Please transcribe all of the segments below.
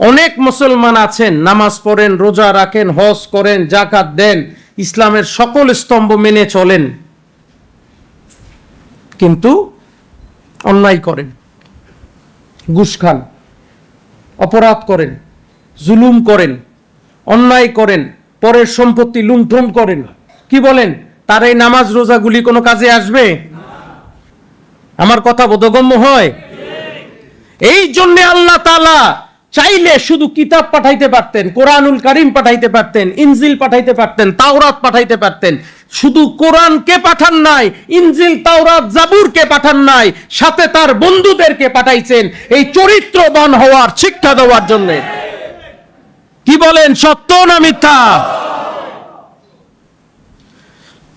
অনেক মুসলমান আছেন, নামাজ পড়েন, রোজা রাখেন, হজ করেন, জাকাত দেন, ইসলামের সকল স্তম্ভ মেনে চলেন। কিন্তু অন্যায় করেন, ঘুষ খান, অপরাধ করেন, জুলুম করেন, অন্যায় করেন, পরের সম্পত্তি লুণ্ঠন করেন। কি বলেন? তার এই নামাজ রোজাগুলি কোনো কাজে আসবে? আমার কথা বোধগম্য হয়? এই জন্য আল্লাহ তালা চাইলে শুধু কিতাব পাঠাইতে পারতেন, কোরআনুল কারিম পাঠাইতে পারতেন, ইনজিল পাঠাইতে পারতেন, তাওরাত পাঠাইতে পারতেন। শুধু কোরআনকে পাঠান নাই, ইনজিল, তাওরাত, জাবুরকে পাঠান নাই, সাথে তার বন্ধুদেরকে পাঠাইছেন। এই চরিত্রবান হওয়ার শিক্ষা দেওয়ার জন্য। কি বলেন, সত্য না মিথ্যা?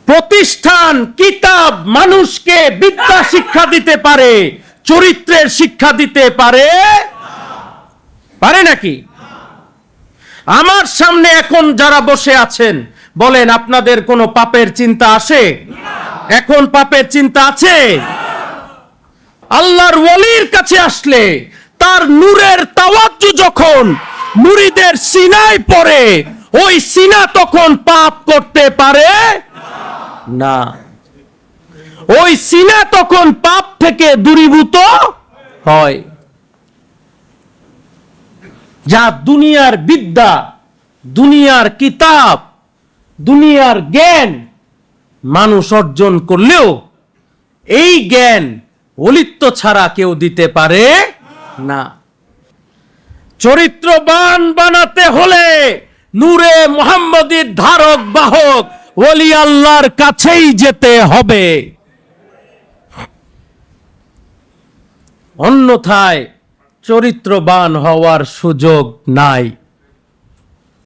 প্রতিষ্ঠান, কিতাব মানুষকে বিদ্যা শিক্ষা দিতে পারে, চরিত্রের শিক্ষা দিতে পারে পারে নাকি? আমার সামনে এখন যারা বসে আছেন, বলেন আপনাদের কোনো পাপের চিন্তা আসে? এখন পাপের চিন্তা আছে? আল্লাহর ওয়ালির কাছে আসলে, তার নূরের তাওয়াজ্জু যখন মুরিদের সিনায় পড়ে, ওই সিনা তখন পাপ করতে পারে? না। ওই সিনা তখন পাপ থেকে দূরীভূত হয়। যা দুনিয়ার বিদ্যা, দুনিয়ার কিতাব, দুনিয়ার জ্ঞান মানুষ অর্জন করলেও এই জ্ঞান অলিত্ব ছাড়া কেউ দিতে পারে না। চরিত্রবান বানাতে হলে নূরে মোহাম্মদীর ধারক, বাহক, ওলি আল্লাহর কাছেই যেতে হবে। অন্যথায় চরিত্রবান হওয়ার সুযোগ নাই।